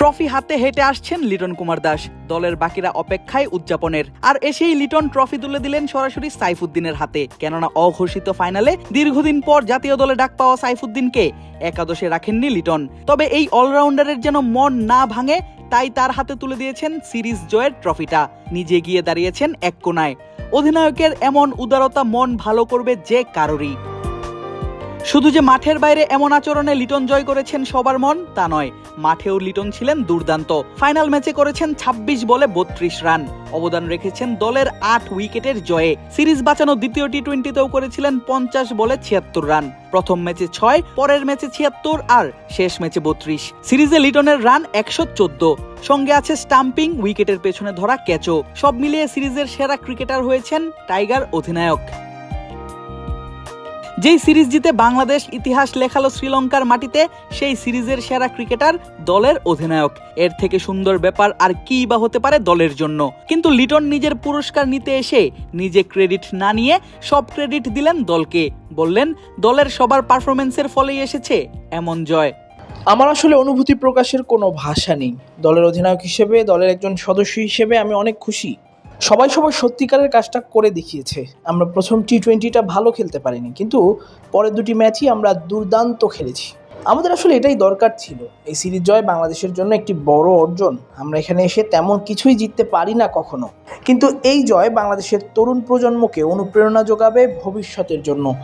Trophy হাতে হেঁটে আসছেন লিটন কুমার দাস। দলের বাকিরা অপেক্ষায় উদযাপনের। আর এসেই লিটন ট্রফি তুলে দিলেন সরাসরি সাইফুদ্দিনের হাতে। কেননা অঘোষিত ফাইনালে দীর্ঘদিন পর জাতীয় দলে ডাক পাওয়া সাইফুদ্দিনকে একাদশে রাখেননি লিটন। তবে এই অলরাউন্ডারের যেন মন না ভাঙে, তাই তার হাতে তুলে দিয়েছেন সিরিজ জয়ের ট্রফিটা। নিজে গিয়ে দাঁড়িয়েছেন এক কোনায় অধিনায়কের এমন উদারতা মন ভালো করবে যে কারোরই। শুধু যে মাঠের বাইরে এমন আচরণে লিটন জয় করেছেন সবার মন, তা নয়, মাঠেও লিটন ছিলেন দুর্দান্ত। ফাইনাল ম্যাচে করেছেন ২৬ বলে বত্রিশ রান। অবদান রেখেছেন দলের আট উইকেটের জয়ে। সিরিজ বাঁচানো দ্বিতীয় টি টোয়েন্টিতেও করেছিলেন পঞ্চাশ বলে ছিয়াত্তর রান। প্রথম ম্যাচে ছয়, পরের ম্যাচে ছিয়াত্তর আর শেষ ম্যাচে বত্রিশ। সিরিজে লিটনের রান একশো চোদ্দ। সঙ্গে আছে স্টাম্পিং, উইকেটের পেছনে ধরা ক্যাচও। সব মিলিয়ে সিরিজের সেরা ক্রিকেটার হয়েছেন টাইগার অধিনায়ক। যেই সিরিজ জিতে বাংলাদেশ ইতিহাস লেখালো শ্রীলঙ্কার মাটিতে, সেই সিরিজের সেরা ক্রিকেটার দলের অধিনায়ক। এর থেকে সুন্দর ব্যাপার আর কি বা হতে পারে দলের জন্য। কিন্তু লিটন নিজের পুরস্কার নিতে এসে নিজে ক্রেডিট না নিয়ে সব ক্রেডিট দিলেন দলকে। বললেন, দলের সবার পারফরমেন্সের ফলেই এসেছে এমন জয়। আমার আসলে অনুভূতি প্রকাশের কোনো ভাষা নেই। দলের অধিনায়ক হিসেবে, দলের একজন সদস্য হিসেবে আমি অনেক খুশি। সবাই সবাই সত্যিকারের কাজটা করে দেখিয়েছে। আমরা প্রথম টি টোয়েন্টিটা ভালো খেলতে পারিনি, কিন্তু পরের দুটি ম্যাচই আমরা দুর্দান্ত খেলেছি। আমাদের আসলে এটাই দরকার ছিল। এই সিরিজ জয় বাংলাদেশের জন্য একটি বড় অর্জন। আমরা এখানে এসে তেমন কিছুই জিততে পারি না কখনো। কিন্তু এই জয় বাংলাদেশের তরুণ প্রজন্মকে অনুপ্রেরণা যোগাবে ভবিষ্যতের জন্য।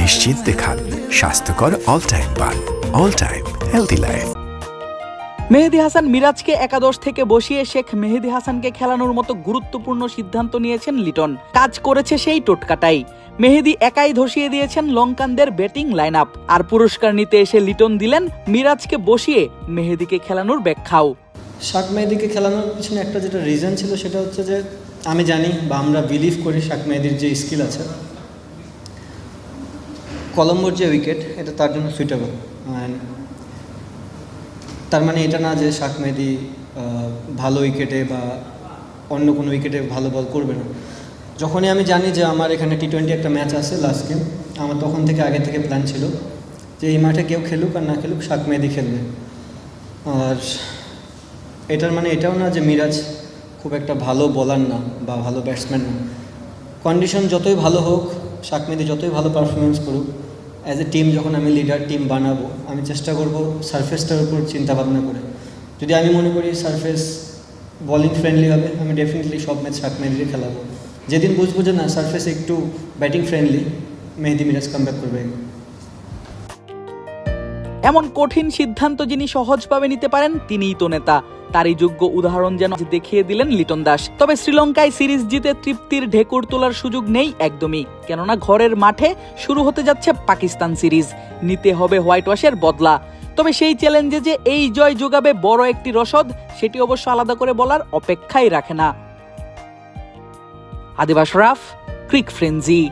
নিশ্চিন্তে খান। স্বাস্থ্যকর অল টাইম পান। All time healthy life Mehedi Hasan মিরাজকে একাদশ থেকে বসিয়ে শেখ মেহেদি হাসানকে খেলানোর মতো গুরুত্বপূর্ণ সিদ্ধান্ত নিয়েছেন লিটন। কাজ করেছে সেই টোটকাটাই। মেহেদি একাই ধসিয়ে দিয়েছেন লঙ্কানদের ব্যাটিং লাইন আপ আর পুরস্কার নিতে এসে লিটন দিলেন মিরাজকে বসিয়ে মেহেদিকে খেলানোর ব্যাখ্যাও। শাক মেহেদিকে খেলানোর পিছনে একটা যেটা রিজন ছিল সেটা হচ্ছে যে, আমি জানি বা আমরা বিলিভ করি শাক মেহেদির যে স্কিল আছে, কলম্বোর যে উইকেট এটা তার জন্য সুইটেবল তার মানে এটা না যে শাক মেহেদি ভালো উইকেটে বা অন্য কোনো উইকেটে ভালো বল করবে না। যখনই আমি জানি যে আমার এখানে টি টোয়েন্টি একটা ম্যাচ আছে লাস্ট গেম আমার তখন থেকে আগে থেকে প্ল্যান ছিল যে এই মাঠে কেউ খেলুক আর না খেলুক শাক মেহেদি খেলবে। আর এটার মানে এটাও না যে মিরাজ খুব একটা ভালো বলার না বা ভালো ব্যাটসম্যান না। কন্ডিশন যতই ভালো হোক শাকমেদি যতই ভালো পারফরমেন্স করুক অ্যাজ এ টিম যখন আমি লিডার টিম বানাবো, আমি চেষ্টা করব সারফেসটার উপর চিন্তা ভাবনা করে। যদি আমি মনে করি সারফেস বলিং ফ্রেন্ডলি হবে, আমি ডেফিনেটলি সব ম্যাচ শাকমেদিকে খেলাবো। যেদিন বুঝব যে না সারফেস একটু batting friendly Mehedi Miraz comeback করবে। এমন কঠিন সিদ্ধান্ত যিনি সহজভাবে নিতে পারেন, তিনিই তো নেতা। তারই যোগ্য উদাহরণ যেন দেখিয়ে দিলেন লিটন দাস। তবে শ্রীলঙ্কায় সিরিজ জিতে তৃপ্তির ঢেকুর তোলার সুযোগ নেই একদমই, কেননা ঘরের মাঠে শুরু হতে যাচ্ছে পাকিস্তান সিরিজ। নিতে হবে হোয়াইট ওয়াশের বদলা। তবে সেই চ্যালেঞ্জে যে এই জয় যোগাবে বড় একটি রসদ, সেটি অবশ্য আলাদা করে বলার অপেক্ষাই রাখে না। আদিবাস রাফ, ক্রিক ফ্রেঞ্জি